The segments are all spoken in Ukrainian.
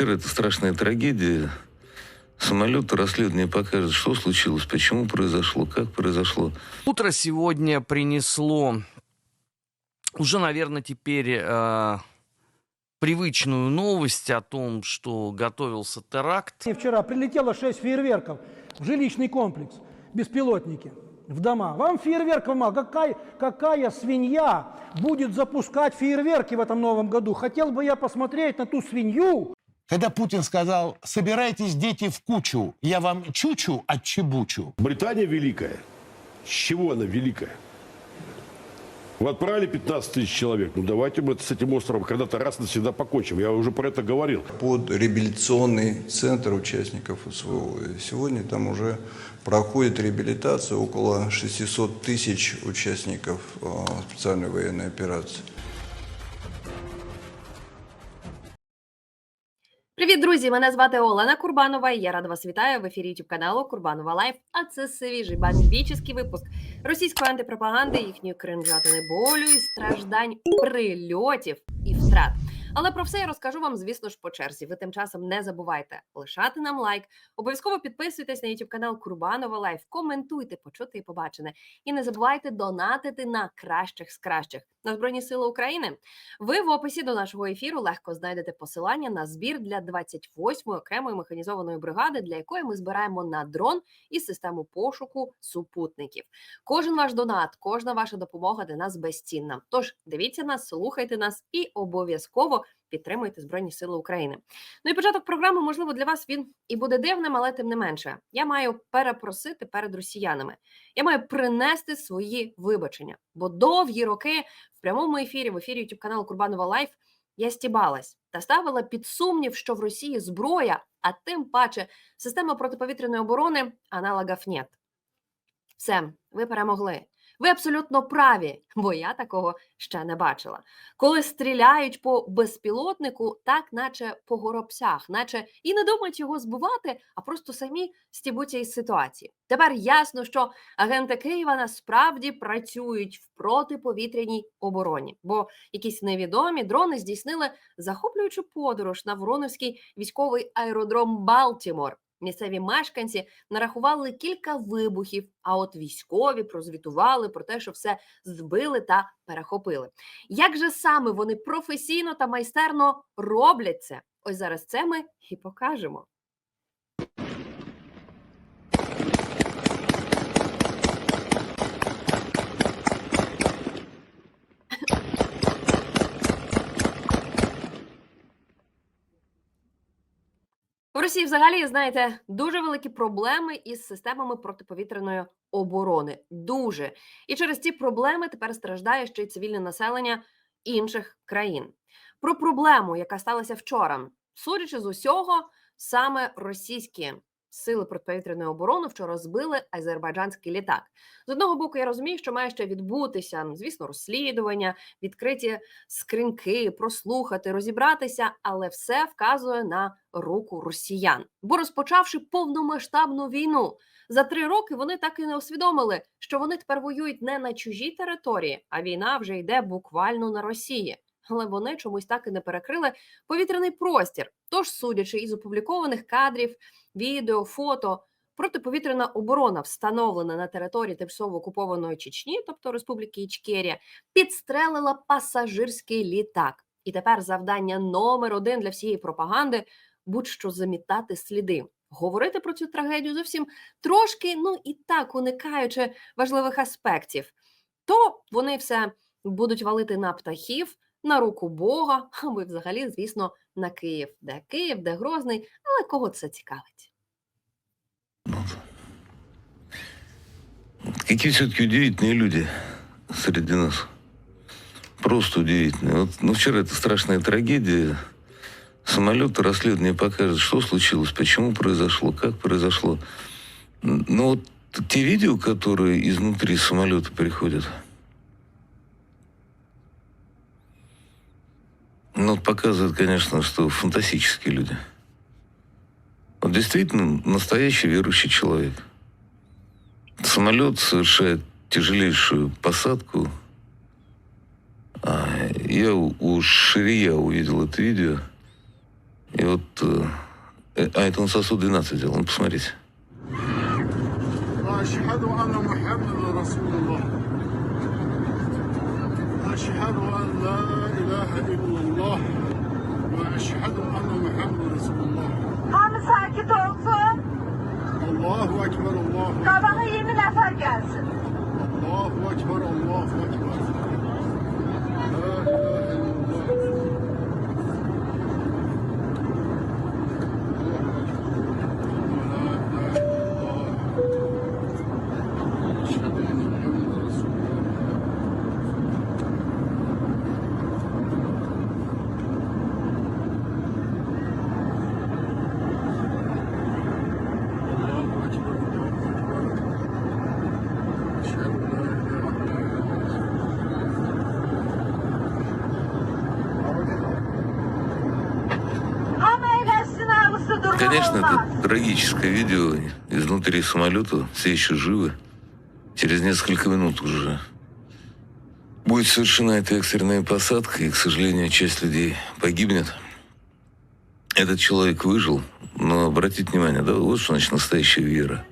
вчера это страшная трагедия. Самолет расследование покажет, что случилось, почему произошло, как произошло. Утро сегодня принесло уже, наверное, теперь э, привычную новость о том, что готовился теракт. И Вчера прилетело 6 фейерверков в жилищный комплекс, беспилотники, в дома. Вам фейерверков мало. Какая, какая свинья будет запускать фейерверки в этом новом году? Хотел бы я посмотреть на ту свинью, Когда Путин сказал, собирайтесь, дети, в кучу, я вам чучу отчебучу. Британия великая. С чего она великая? Вы отправили 15 тысяч человек. Ну давайте мы с этим островом когда-то раз навсегда покончим. Я уже про это говорил. под реабилитационный центр участников СВО. И сегодня там уже проходит реабилитация около 600 тысяч участников э, специальной военной операции. Друзі! Мене звати Олена Курбанова. і Я рада вас вітаю в ефірі YouTube каналу Курбанова Лайф. А це свіжий бомбічний випуск російської антипропаганди, їхньої кринжатини болю і страждань прильотів і втрат. Але про все я розкажу вам, звісно ж, по черзі. Ви тим часом не забувайте лишати нам лайк, обов'язково підписуйтесь на YouTube канал Курбанова Лайф, коментуйте, почути і побачене. І не забувайте донатити на кращих з кращих на Збройні Сили України. Ви в описі до нашого ефіру легко знайдете посилання на збір для 28-ї окремої механізованої бригади, для якої ми збираємо на дрон і систему пошуку супутників. Кожен ваш донат, кожна ваша допомога для нас безцінна. Тож дивіться нас, слухайте нас і обов'язково підтримуйте Збройні Сили України. Ну і початок програми, можливо, для вас він і буде дивним, але тим не менше, я маю перепросити перед росіянами. Я маю принести свої вибачення, бо довгі роки в прямому ефірі, в ефірі YouTube каналу Курбанова Лайф я стібалась та ставила під сумнів, що в Росії зброя, а тим паче система протиповітряної оборони аналогів нет. Все, ви перемогли. Ви абсолютно праві, бо я такого ще не бачила. Коли стріляють по безпілотнику, так наче по горобцях, наче і не думають його збивати, а просто самі стібуться із ситуації. Тепер ясно, що агенти Києва насправді працюють в протиповітряній обороні, бо якісь невідомі дрони здійснили захоплюючу подорож на Вороновський військовий аеродром Балтімор. Місцеві мешканці нарахували кілька вибухів, а от військові прозвітували про те, що все збили та перехопили. Як же саме вони професійно та майстерно роблять це? Ось зараз це ми і покажемо. Росії взагалі, знаєте, дуже великі проблеми із системами протиповітряної оборони. Дуже. І через ці проблеми тепер страждає ще й цивільне населення інших країн. Про проблему, яка сталася вчора, судячи з усього, саме російські сили протиповітряної оборони вчора збили азербайджанський літак. З одного боку, я розумію, що має ще відбутися, звісно, розслідування, відкриті скриньки, прослухати, розібратися, але все вказує на руку росіян. Бо розпочавши повномасштабну війну, за три роки вони так і не усвідомили, що вони тепер воюють не на чужій території, а війна вже йде буквально на Росії. Але вони чомусь так і не перекрили повітряний простір. Тож, судячи із опублікованих кадрів, відео, фото, протиповітряна оборона, встановлена на території тимчасово окупованої Чечні, тобто Республіки Ічкерія, підстрелила пасажирський літак. І тепер завдання номер один для всієї пропаганди будь-що замітати сліди. Говорити про цю трагедію зовсім трошки, ну і так уникаючи важливих аспектів, то вони все будуть валити на птахів, на руку Бога, або й взагалі, звісно, на Київ, де Київ, де Грозний, але кого це цікавить? Какие все-таки удивительные люди среди нас. Просто удивительные. Вот, ну, вчера это страшная трагедия. Самолет расследование покажет, что случилось, почему произошло, как произошло. Н- Но вот те видео, которые изнутри самолета приходят, ну, вот показывают, конечно, что фантастические люди. Вот действительно настоящий верующий человек. Самолет совершает тяжелейшую посадку. А, я у, у Ширия увидел это видео. И вот... э, э, а, это он СОСУ-12 делал, ну, посмотрите. أشهد أن محمد رسول الله أشهد أن لا إله إلا الله وأشهد أن محمد رسول الله Hamı sakit olsun. الله أكبر الله Kabağa 20 nefer gelsin. الله أكبر الله أكبر Трагическое видео изнутри самолета. Все еще живы. Через несколько минут уже будет совершена эта экстренная посадка, и, к сожалению, часть людей погибнет. Этот человек выжил, но обратите внимание, да, вот что значит настоящая вера.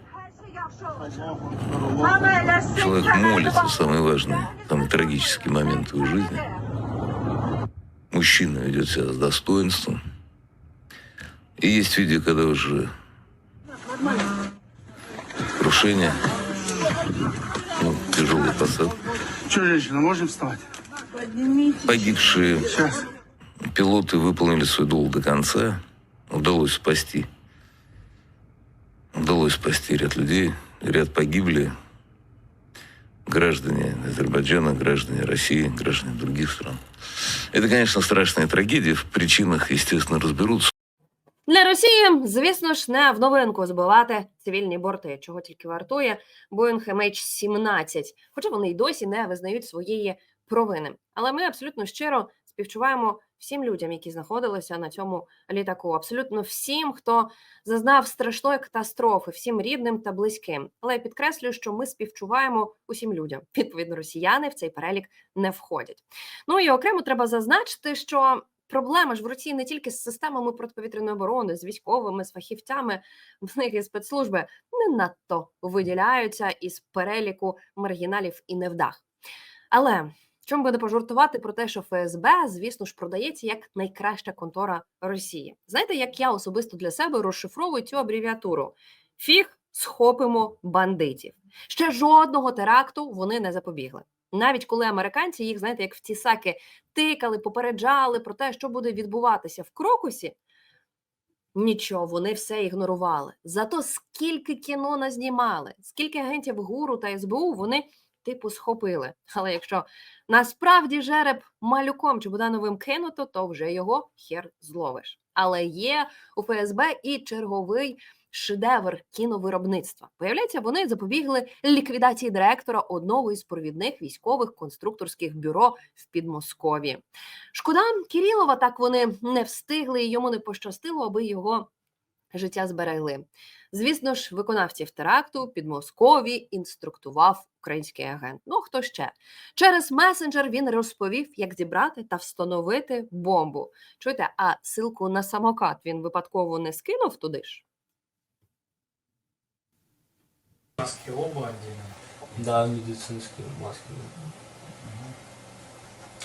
Человек молится в bak- самые важные, самые трагические моменты в жизни. Мужчина ведет себя с достоинством. И есть видео, когда уже крушение, ну, тяжелая посадка. Че, женщина, можем вставать? Погибшие Сейчас. пилоты выполнили свой долг до конца. Удалось спасти. Удалось спасти ряд людей. Ряд погибли. Граждане Азербайджана, граждане России, граждане других стран. Это, конечно, страшная трагедия. В причинах, естественно, разберутся. Для Росії, звісно ж, не в новинку збивати цивільні борти, чого тільки вартує Boeing MH17, хоча вони й досі не визнають своєї провини. Але ми абсолютно щиро співчуваємо всім людям, які знаходилися на цьому літаку. Абсолютно всім, хто зазнав страшної катастрофи, всім рідним та близьким. Але я підкреслюю, що ми співчуваємо усім людям. Відповідно, росіяни в цей перелік не входять. Ну і окремо треба зазначити, що проблема ж в Росії не тільки з системами протиповітряної оборони, з військовими, з фахівцями, в них і спецслужби не надто виділяються із переліку маргіналів і невдах. Але чому би не пожартувати про те, що ФСБ, звісно ж, продається як найкраща контора Росії. Знаєте, як я особисто для себе розшифровую цю абревіатуру? Фіг схопимо бандитів. Ще жодного теракту вони не запобігли. Навіть коли американці їх, знаєте, як в ці саки тикали, попереджали про те, що буде відбуватися в крокусі. Нічого, вони все ігнорували. Зато скільки кіно назнімали, скільки агентів ГУРу та СБУ вони типу схопили. Але якщо насправді жереб малюком чи Будановим кинуто, то вже його хер зловиш. Але є у ФСБ і черговий шедевр кіновиробництва. Виявляється, вони запобігли ліквідації директора одного із провідних військових конструкторських бюро в Підмосков'ї. Шкода Кірілова, так вони не встигли, і йому не пощастило, аби його життя зберегли. Звісно ж, виконавців теракту в Підмосков'ї інструктував український агент. Ну хто ще? Через месенджер він розповів, як зібрати та встановити бомбу. Чуєте, а силку на самокат він випадково не скинув туди ж? Маски оба отдельно. Да, медицинские маски.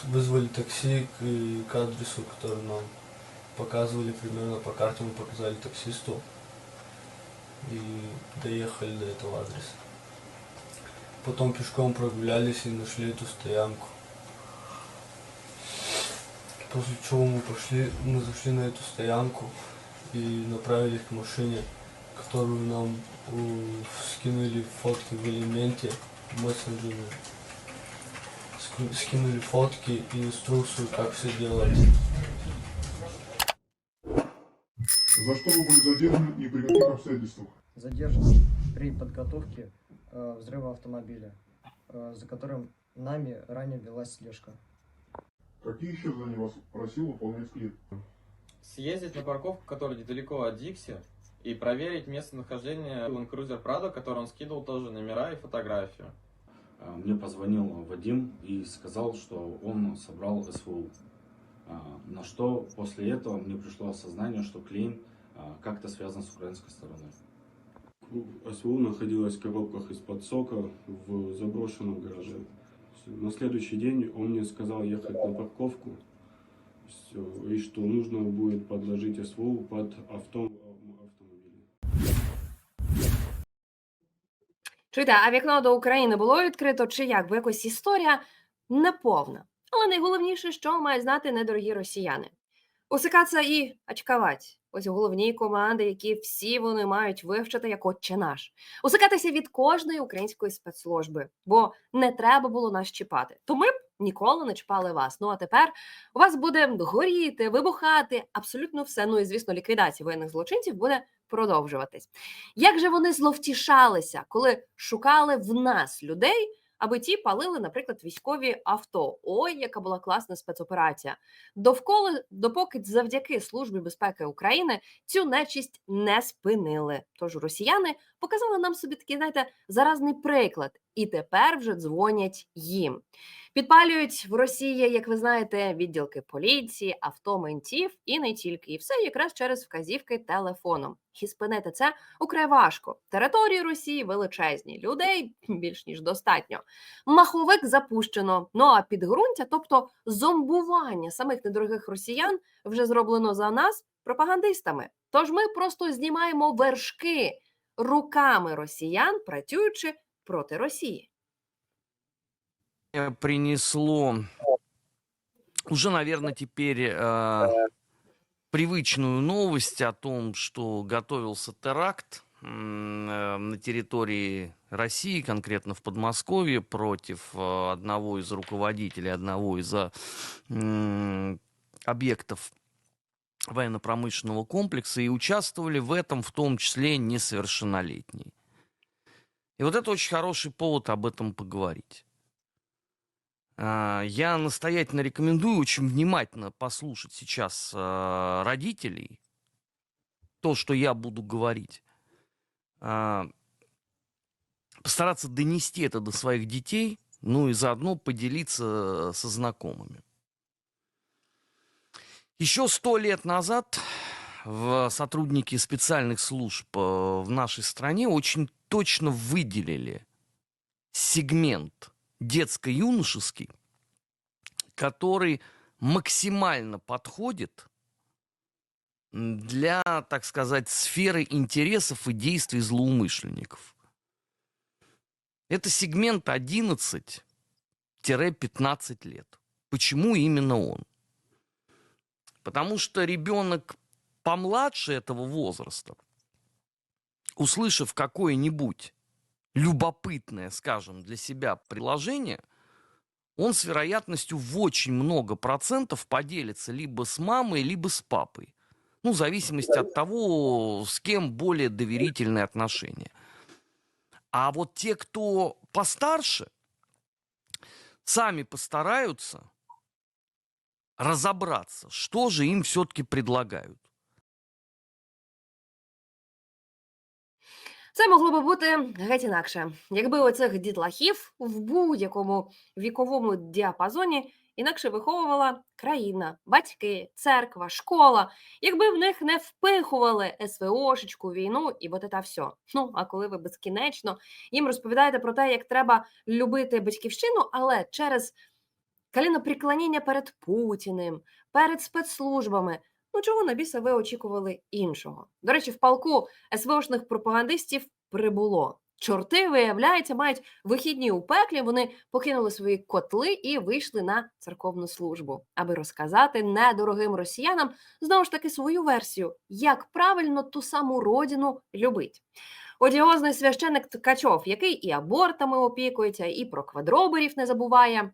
Вызвали такси к, и к адресу, который нам показывали примерно по карте, мы показали таксисту. И доехали до этого адреса. Потом пешком прогулялись и нашли эту стоянку. После чего мы пошли, мы зашли на эту стоянку и направились к машине, которую нам э, скинули фотки в элементе мессенджере. Ск- Скинули фотки и инструкцию, как все делать. За что вы были задержаны и при каких обстоятельствах? Задержан при подготовке э, взрыва автомобиля, э, за которым нами ранее велась слежка. Какие еще задания вас просил выполнять клиент? съездить на парковку, которая недалеко от Дикси, и проверить местонахождение Land Cruiser Prado, который он скидывал тоже номера и фотографию. А, Мне позвонил Вадим и сказал, что он собрал СВУ. А, На что после этого мне пришло осознание, что клейм а, как-то связан с украинской стороной. СВУ находилась в коробках из-под сока в заброшенном гараже. На следующий день он мне сказал ехать на парковку, и что нужно будет подложить СВУ под авто, Чуєте, а вікно до України було відкрито чи як? Бо якось історія неповна. Але найголовніше, що мають знати недорогі росіяни. Усикатися і очкавать. Ось головні команди, які всі вони мають вивчити як отче наш. Усикатися від кожної української спецслужби, бо не треба було нас чіпати. То ми б ніколи не чіпали вас. Ну а тепер у вас буде горіти, вибухати абсолютно все. Ну і звісно, ліквідація воєнних злочинців буде продовжуватись. Як же вони зловтішалися, коли шукали в нас людей, аби ті палили, наприклад, військові авто? Ой, яка була класна спецоперація. Довкола, допоки завдяки Службі безпеки України цю нечість не спинили. Тож росіяни показали нам собі такий, знаєте, заразний приклад, і тепер вже дзвонять їм. Підпалюють в Росії, як ви знаєте, відділки поліції, авто ментів і не тільки. І все якраз через вказівки телефоном. І спинити це украй важко. Території Росії величезні, людей більш ніж достатньо. Маховик запущено. Ну а підґрунтя, тобто зомбування самих недорогих росіян, вже зроблено за нас пропагандистами. Тож ми просто знімаємо вершки руками росіян, працюючи проти Росії. э, принесло уже, наверное, теперь э, привычную новость о том, что готовился теракт э, на территории России, конкретно в Подмосковье, против э, одного из руководителей одного из э, объектов военно-промышленного комплекса, и участвовали в этом в том числе несовершеннолетние. И вот это очень хороший повод об этом поговорить. А, Я настоятельно рекомендую очень внимательно послушать сейчас а, родителей, то, что я буду говорить. А, Постараться донести это до своих детей, ну и заодно поделиться со знакомыми. Еще сто лет назад в сотрудники специальных служб э, в нашей стране очень точно выделили сегмент детско-юношеский, который максимально подходит для, так сказать, сферы интересов и действий злоумышленников. Это сегмент 11-15 лет. Почему именно он? Потому что ребенок помладше этого возраста, услышав какое-нибудь любопытное, скажем, для себя приложение, он с вероятностью в очень много процентов поделится либо с мамой, либо с папой. Ну, в зависимости от того, с кем более доверительные отношения. А вот те, кто постарше, сами постараются разобраться, что же им все-таки предлагают. Це могло би бути геть інакше, якби оцих дітлахів в будь-якому віковому діапазоні інакше виховувала країна, батьки, церква, школа, якби в них не впихували СВОшечку, війну і от це все. Ну а коли ви безкінечно їм розповідаєте про те, як треба любити батьківщину, але через каліноприклоніння перед Путіним, перед спецслужбами. Ну, чого на біса ви очікували іншого? До речі, в полку СВОшних пропагандистів прибуло. Чорти, виявляється, мають вихідні у пеклі. Вони покинули свої котли і вийшли на церковну службу, аби розказати недорогим росіянам знову ж таки свою версію, як правильно ту саму родину любить. Одіозний священик Ткачов, який і абортами опікується, і про квадроберів не забуває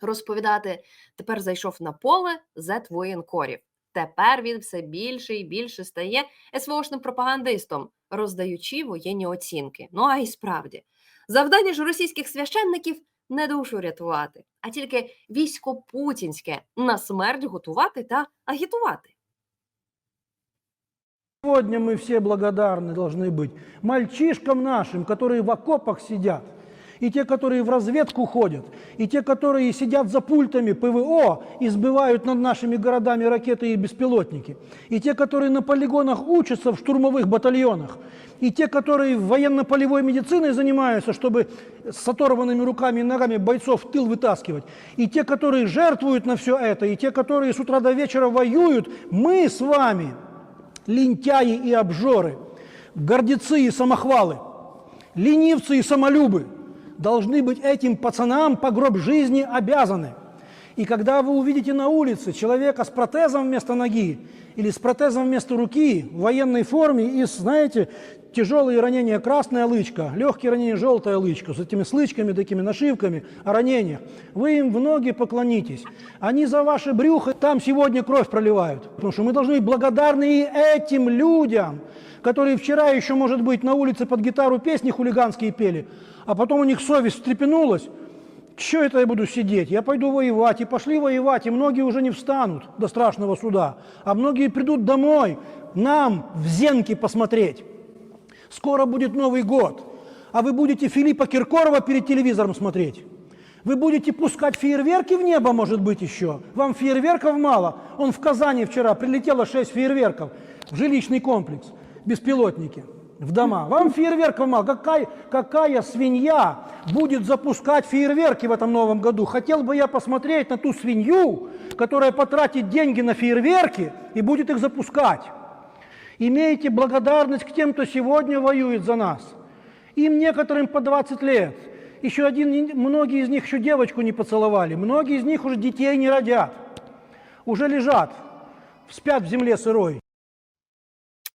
розповідати, тепер зайшов на поле зет воєнкорів. Тепер він все більше і більше стає СВОшним пропагандистом, роздаючи воєнні оцінки. Ну а й справді, завдання ж російських священників не душу рятувати, а тільки військопутінське на смерть готувати та агітувати. Сегодня мы все благодарны должны быть мальчишкам нашим, которые в окопах сидят И те, которые в разведку ходят, и те, которые сидят за пультами ПВО и сбивают над нашими городами ракеты и беспилотники, и те, которые на полигонах учатся в штурмовых батальонах, и те, которые военно-полевой медициной занимаются, чтобы с оторванными руками и ногами бойцов в тыл вытаскивать, и те, которые жертвуют на все это, и те, которые с утра до вечера воюют, мы с вами, лентяи и обжоры, гордецы и самохвалы, ленивцы и самолюбы, должны быть этим пацанам по гроб жизни обязаны. И когда вы увидите на улице человека с протезом вместо ноги или с протезом вместо руки в военной форме и, знаете, тяжелые ранения красная лычка, легкие ранения желтая лычка, с этими слычками, такими нашивками о ранениях, вы им в ноги поклонитесь. Они за ваше брюхо там сегодня кровь проливают. Потому что мы должны быть благодарны и этим людям, которые вчера еще, может быть, на улице под гитару песни хулиганские пели, а потом у них совесть встрепенулась, что это я буду сидеть? Я пойду воевать. И пошли воевать, и многие уже не встанут до страшного суда. А многие придут домой нам в зенки посмотреть. Скоро будет Новый год. А вы будете Филиппа Киркорова перед телевизором смотреть. Вы будете пускать фейерверки в небо, может быть, еще. Вам фейерверков мало. Он в Казани вчера прилетело 6 фейерверков в жилищный комплекс. Беспилотники в дома. Вам фейерверков мало. Какая, какая свинья будет запускать фейерверки в этом новом году? Хотел бы я посмотреть на ту свинью, которая потратит деньги на фейерверки и будет их запускать. Имейте благодарность к тем, кто сегодня воюет за нас. Им некоторым по 20 лет. Еще один, многие из них еще девочку не поцеловали. Многие из них уже детей не родят. Уже лежат, спят в земле сырой.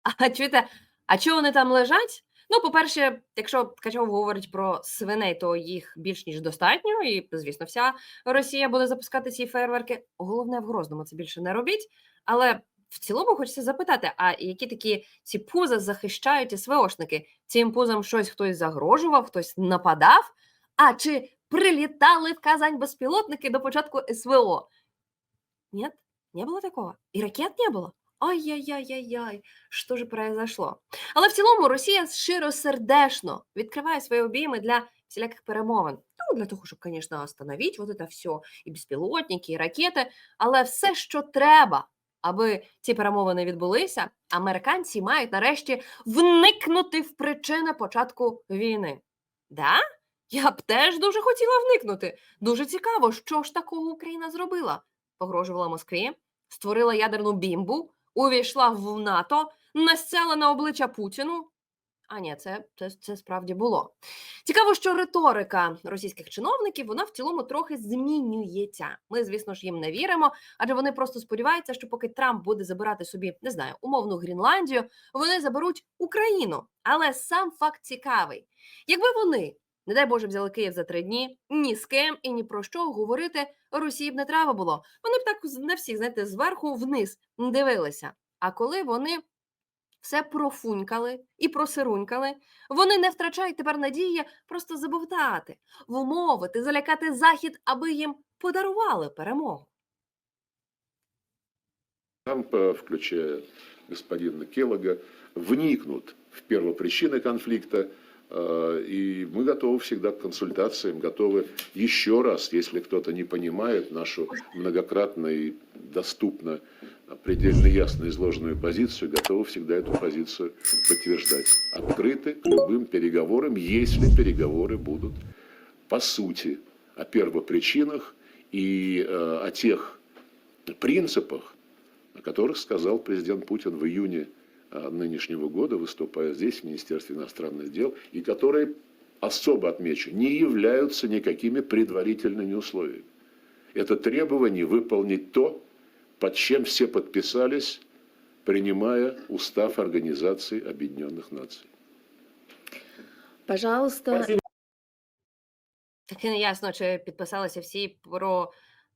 А чуєте, а чого вони там лежать? Ну, по-перше, якщо Ткачов говорить про свиней, то їх більш ніж достатньо, і, звісно, вся Росія буде запускати ці фейерверки. Головне в Грозному це більше не робіть. Але в цілому хочеться запитати: а які такі ці пуза захищають СВОшники? Цим пузам щось хтось загрожував, хтось нападав? А чи прилітали в Казань безпілотники до початку СВО? Ні, не було такого. І ракет не було. Ай-яй-яй-яй-яй, що ж произошло? Але в цілому Росія широсердечно відкриває свої обійми для всіляких перемовин. Ну, для того, щоб, звісно, остановити вот это все, і безпілотники, і ракети, але все, що треба, аби ці перемовини відбулися, американці мають нарешті вникнути в причини початку війни. Да? Я б теж дуже хотіла вникнути. Дуже цікаво, що ж такого Україна зробила. Погрожувала Москві, створила ядерну бімбу, увійшла в НАТО, насяла на обличчя Путіну. А ні, це, це, це справді було. Цікаво, що риторика російських чиновників вона в цілому трохи змінюється. Ми, звісно ж, їм не віримо, адже вони просто сподіваються, що поки Трамп буде забирати собі, не знаю, умовну Грінландію, вони заберуть Україну. Але сам факт цікавий. Якби вони, не дай Боже, взяли Київ за три дні, ні з ким і ні про що говорити Росії б не треба було. Вони б так на всіх, знаєте, зверху вниз дивилися. А коли вони все профунькали і просирунькали, вони не втрачають тепер надії просто забовтати, вмовити, залякати захід, аби їм подарували перемогу. Трамп, э, включая господина Келлога, вникнут в первопричины конфликта, э, И мы готовы всегда к консультациям, готовы еще раз, если кто-то не понимает нашу многократно и доступно предельно ясно изложенную позицию, готовы всегда эту позицию подтверждать. Открыты к любым переговорам, если переговоры будут по сути о первопричинах и э, о тех принципах, о которых сказал президент Путин в июне нынешнего года, выступая здесь, в Министерстве иностранных дел, и которые, особо отмечу, не являются никакими предварительными условиями. Это требование выполнить то, под чем все подписались, принимая устав Организации Объединенных Наций. Пожалуйста. Таки не ясно, чи підписалися всі про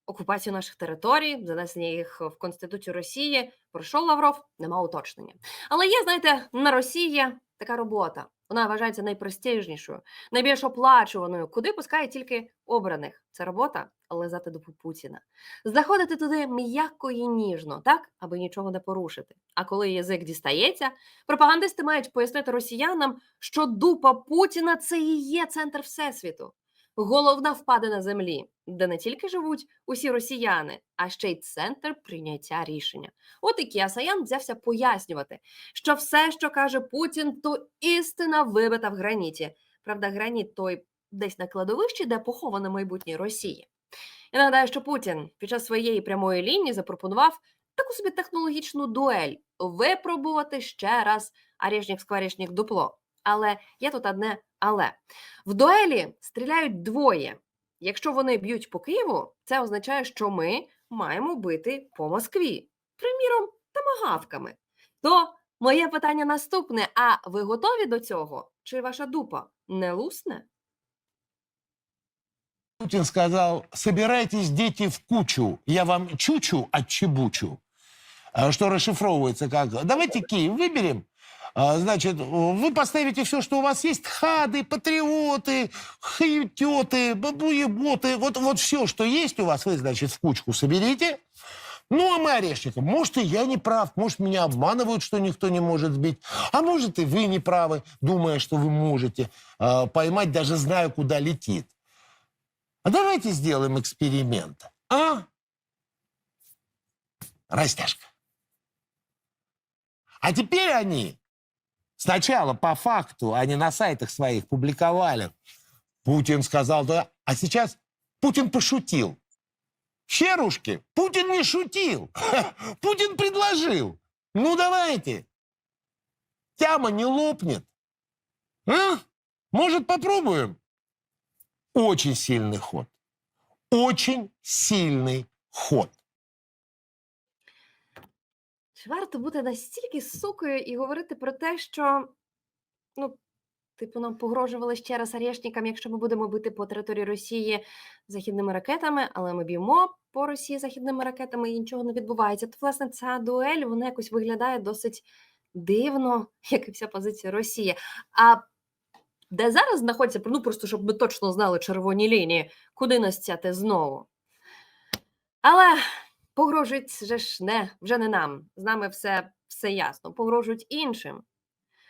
окупацію наших територій, занесення їх в Конституцію Росії. Про що Лавров? Нема уточнення. Але є, знаєте, на Росії така робота. Вона вважається найпрестижнішою, найбільш оплачуваною, куди пускають тільки обраних. Це робота лизати до Путіна. Заходити туди м'яко і ніжно, так, аби нічого не порушити. А коли язик дістається, пропагандисти мають пояснити росіянам, що дупа Путіна це і є центр всесвіту. Головна впадина землі, де не тільки живуть усі росіяни, а ще й центр прийняття рішення. От і Кіасаян взявся пояснювати, що все, що каже Путін, то істина вибита в граніті. Правда, граніт той десь на кладовищі, де поховано майбутнє Росії. Я нагадаю, що Путін під час своєї прямої лінії запропонував таку собі технологічну дуель випробувати ще раз арішнік скворечнік дупло. Але є тут одне але. В дуелі стріляють двоє. Якщо вони б'ють по Києву, це означає, що ми маємо бити по Москві, приміром, тамагавками. То моє питання наступне: а ви готові до цього? Чи ваша дупа не лусне? Путин сказал, собирайтесь, дети, в кучу, я вам чучу отчебучу. А Что расшифровывается как, давайте Киев выберем, значит, вы поставите все, что у вас есть, хады, патриоты, хаютеты, бабуеботы, вот, вот все, что есть у вас, вы, значит, в кучку соберите. Ну, а мы орешником. Может, и я не прав, может, меня обманывают, что никто не может сбить. А может, и вы не правы, думая, что вы можете а, поймать, даже зная, куда летит. А давайте сделаем эксперимент. А? Растяжка. А теперь они сначала по факту, они на сайтах своих публиковали. Путин сказал, да, а сейчас Путин пошутил. Херушки, Путин не шутил. Путин предложил. Ну, давайте. Тяма не лопнет. А? Может, попробуем? Очень сильный ход. Очень сильный ход. Чи варто бути настільки сукою і говорити про те, що ну, типу, нам погрожували ще раз арешникам, якщо ми будемо бити по території Росії західними ракетами, але ми б'ємо по Росії західними ракетами і нічого не відбувається. То, власне, ця дуель вона якось виглядає досить дивно, як і вся позиція Росії. А де зараз знаходяться, ну просто щоб ми точно знали червоні лінії, куди нас цяти знову. Але погрожують же ж не вже не нам. З нами все, все ясно. Погрожують іншим.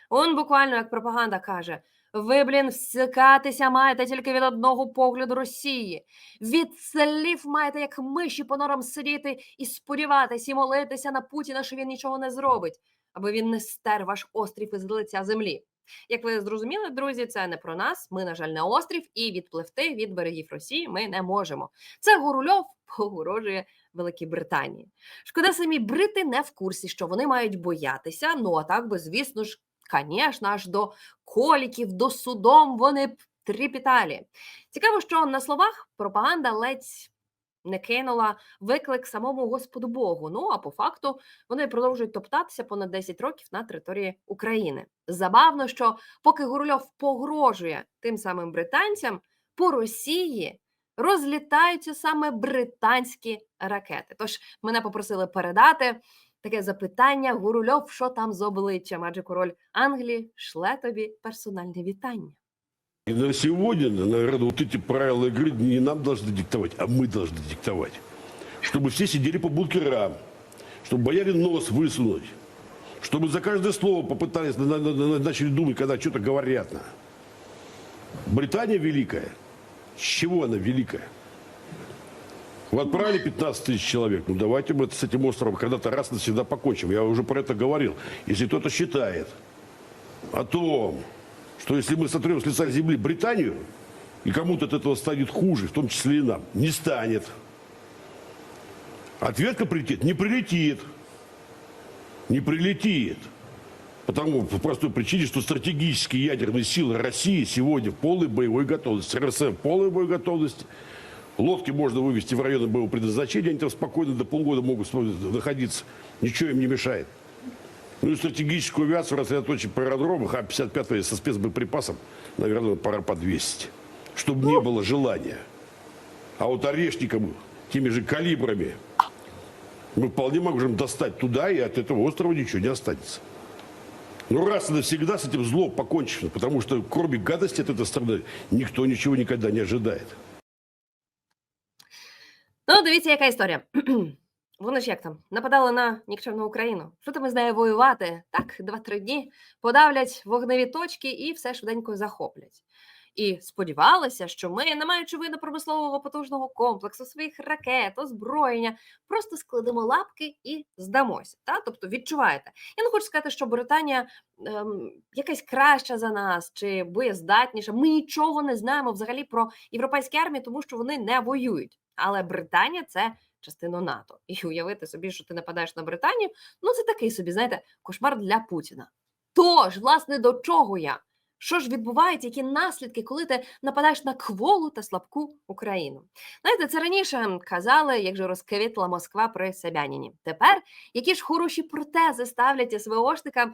Он буквально як пропаганда каже: ви, блін, всикатися маєте тільки від одного погляду Росії. Від слів маєте, як миші по норам сидіти і сподіватися, і молитися на Путіна, що він нічого не зробить, аби він не стер ваш острів із лиця землі. Як ви зрозуміли, друзі, це не про нас. Ми, на жаль, не острів, і відпливти від берегів Росії ми не можемо. Це Гурульов погрожує Великій Британії. Шкода, самі брити не в курсі, що вони мають боятися. Ну а так би, звісно ж, звісно, аж до коліків, до судом вони б тріпіталі. Цікаво, що на словах пропаганда ледь не кинула виклик самому Господу Богу. Ну а по факту вони продовжують топтатися понад 10 років на території України Забавно, що поки Гурульов погрожує тим самим британцям, по Росії розлітаються саме британські ракети. Тож мене попросили передати таке запитання: Гурульов, що там з обличчям? Адже король Англії шле тобі персональне вітання. И на сегодня, наверное, вот эти правила игры не нам должны диктовать, а мы должны диктовать. Чтобы все сидели по бункерам, чтобы боялись нос высунуть, Чтобы за каждое слово попытались, на- на- на- начали думать, когда что-то говорят. Британия великая. С чего она великая? Вы отправили 15 тысяч человек. Ну давайте мы с этим островом когда-то раз навсегда покончим. Я уже про это говорил. Если кто-то считает о том, что если мы сотрем с лица земли Британию, и кому-то от этого станет хуже, в том числе и нам, не станет. Ответка прилетит? Не прилетит. Не прилетит. Потому по простой причине, что стратегические ядерные силы России сегодня в полной боевой готовности. РСМ в полной боевой готовности. Лодки можно вывести в районы боевого предназначения, они там спокойно до полгода могут находиться. Ничего им не мешает. Ну и стратегическую авиацию рассредоточить по аэродромах, а 55 со спецбоеприпасом, наверное, пора подвесить. Чтобы не было желания. А вот орешником, теми же калибрами, мы вполне можем достать туда, и от этого острова ничего не останется. Ну раз и навсегда с этим злом покончено, потому что кроме гадости от этой страны никто ничего никогда не ожидает. Ну, дивіться, яка історія. Вони ж як там нападали на нікчемну Україну. Що там з нею воювати? Так, два-три дні подавлять вогневі точки і все швиденько захоплять. і сподівалися, що ми, не маючи воєнно-промислового потужного комплексу, своїх ракет, озброєння, просто складемо лапки і здамося. Та? Тобто відчуваєте. Я не хочу сказати, що Британія ем, якась краща за нас чи боєздатніша. Ми нічого не знаємо взагалі про європейські армії, тому що вони не воюють. Але Британія це частина НАТО. І уявити собі, що ти нападаєш на Британію, ну це такий собі, знаєте, кошмар для Путіна. Тож, власне, до чого я? Що ж відбувається, які наслідки, коли ти нападаєш на кволу та слабку Україну? Знаєте, це раніше казали, як же розквітла Москва при Собяніні. Тепер які ж хороші протези ставлять СВОшникам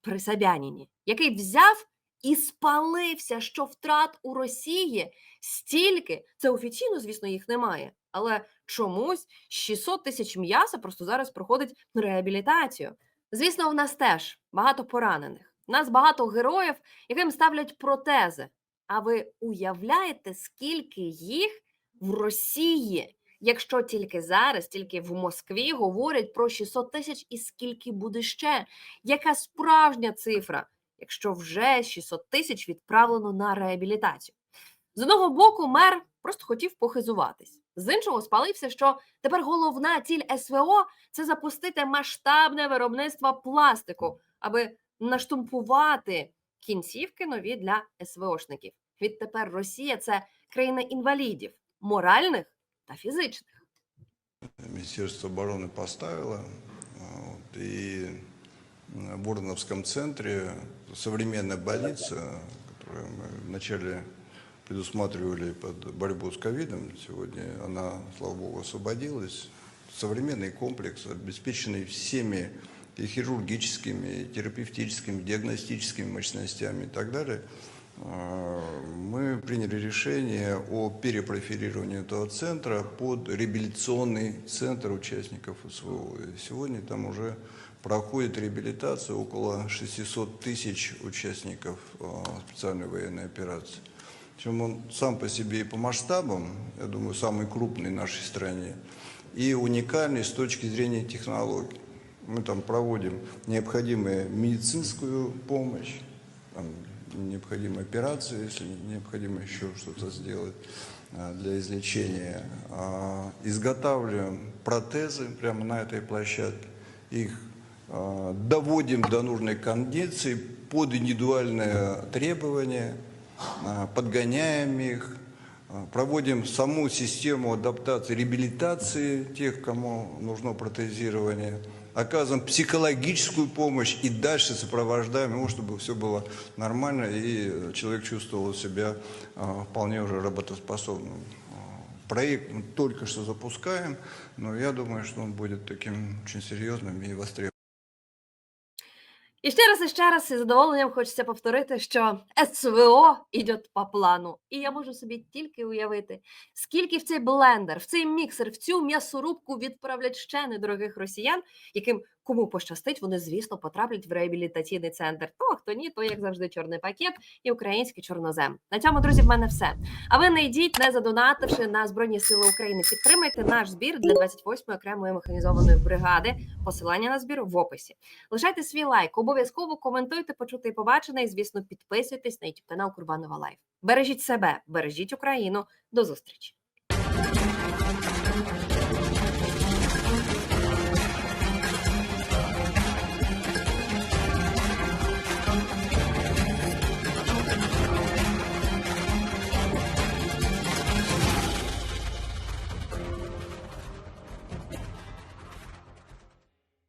при Собяніні, який взяв і спалився, що втрат у Росії стільки. Це офіційно, звісно, їх немає. Але чомусь 600 тисяч м'яса просто зараз проходить реабілітацію. Звісно, в нас теж багато поранених. У нас багато героїв, яким ставлять протези. А ви уявляєте, скільки їх в Росії? Якщо тільки зараз, тільки в Москві говорять про 600 тисяч, і скільки буде ще? Яка справжня цифра, якщо вже 600 тисяч відправлено на реабілітацію? З одного боку, мер просто хотів похизуватись. З іншого спалився, що тепер головна ціль СВО це запустити масштабне виробництво пластику, аби наштампувати кінцівки нові для СВОшників. Відтепер Росія це країна інвалідів, моральних та фізичних. Министерство обороны поставило. Вот, и в Бурновском центре современная больница, которую мы вначале предусматривали под борьбу с ковидом, сегодня она, слава богу, освободилась. Современный комплекс, обеспеченный всеми и хирургическими, и терапевтическими, диагностическими мощностями и так далее, э, мы приняли решение о перепрофилировании этого центра под реабилитационный центр участников СВО. И сегодня там уже проходит реабилитация около 600 тысяч участников э, специальной военной операции. Причем он сам по себе и по масштабам, я думаю, самый крупный в нашей стране, и уникальный с точки зрения технологий. Мы там проводим необходимую медицинскую помощь, там, необходимые операции, если необходимо еще что-то сделать а, для излечения. А, Изготавливаем протезы прямо на этой площадке. Их а, доводим до нужной кондиции под индивидуальные требования, подгоняем их, проводим саму систему адаптации, реабилитации тех, кому нужно протезирование, оказываем психологическую помощь и дальше сопровождаем его, чтобы все было нормально и человек чувствовал себя а, вполне уже работоспособным. А, Проект мы только что запускаем, но я думаю, что он будет таким очень серьезным и востребованным. І ще раз і ще раз із задоволенням хочеться повторити, що СВО йде по плану. І я можу собі тільки уявити, скільки в цей блендер, в цей міксер, в цю м'ясорубку відправлять ще недорогих росіян, яким кому пощастить, вони, звісно, потраплять в реабілітаційний центр. А хто ні, то як завжди, чорний пакет і український чорнозем. На цьому, друзі, в мене все. А ви не йдіть, не задонативши на Збройні Сили України. Підтримайте наш збір для 28-ї окремої механізованої бригади. Посилання на збір в описі. Лишайте свій лайк, обов'язково коментуйте, почути і побачене, і звісно, підписуйтесь на YouTube канал Курбанова Лайф. Бережіть себе, бережіть Україну. До зустрічі!